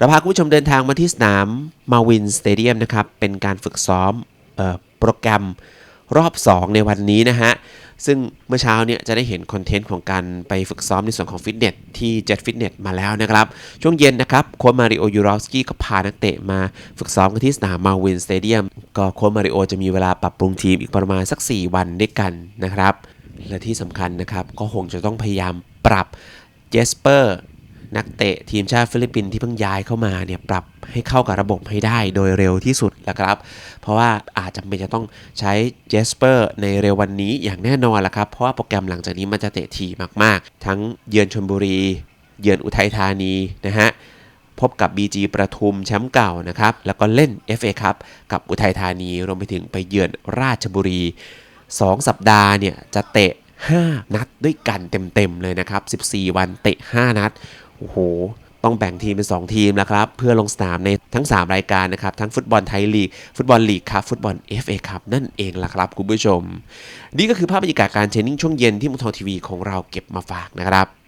เราพาคุณผู้ชมเดินทางมาที่สนามมาวินสเตเดียมนะครับ เป็นการฝึกซ้อมออโปรแกรมรอบ 2 ในวันนี้นะฮะ ซึ่งเมื่อเช้าเนี่ยจะได้เห็นคอนเทนต์ของการไปฝึกซ้อมในส่วนของฟิตเนสที่เจ็ t ฟิตเนสมาแล้วนะครับ ช่วงเย็นนะครับ โค้ชมาริโอยูรอฟสกี้ก็พานักเตะมาฝึกซ้อมกันที่สนามมาวินสเตเดียมก็โค้ชมาริโอจะมีเวลาปรับปรุงทีมอีกประมาณสัก 4 วันด้วยกันนะครับ และที่สำคัญนะครับก็คงจะต้องพยายามปรับเจสเปอร์ นักเตะทีมชาติฟิลิปปินส์ที่เพิ่งย้ายเข้ามาเนี่ยปรับให้เข้ากับระบบให้ได้โดยเร็วที่สุดแล้วครับ เพราะว่าอาจจะเป็นจะต้องใช้เจสเปอร์ในเร็ววันนี้อย่างแน่นอนละครับ เพราะว่าโปรแกรมหลังจากนี้มันจะเตะทีมากๆ ทั้งเยือนชลบุรี เยือนอุทัยธานีนะฮะพบกับ BG ประทุมแชมป์เก่านะครับ แล้วก็เล่น FA ครับกับอุทัยธานีรวมไปถึงไปเยือนราชบุรี 2 สัปดาห์เนี่ยจะเตะ 5 นัดด้วยกันเต็มๆเลยนะครับ 14 วันเตะ 5 นัด โอ้โหต้องแบ่งทีมเป็น 2 ทีมแล้วครับ เพื่อลงสนามในทั้ง 3 รายการนะครับ ทั้งฟุตบอลไทยลีก ฟุตบอลลีกครับ ฟุตบอล FA ครับนั่นเองล่ะครับ คุณผู้ชม นี่ก็คือภาพบรรยากาศการเทรนนิ่งช่วงเย็นที่มุงทองทีวีของเราเก็บมาฝากนะครับ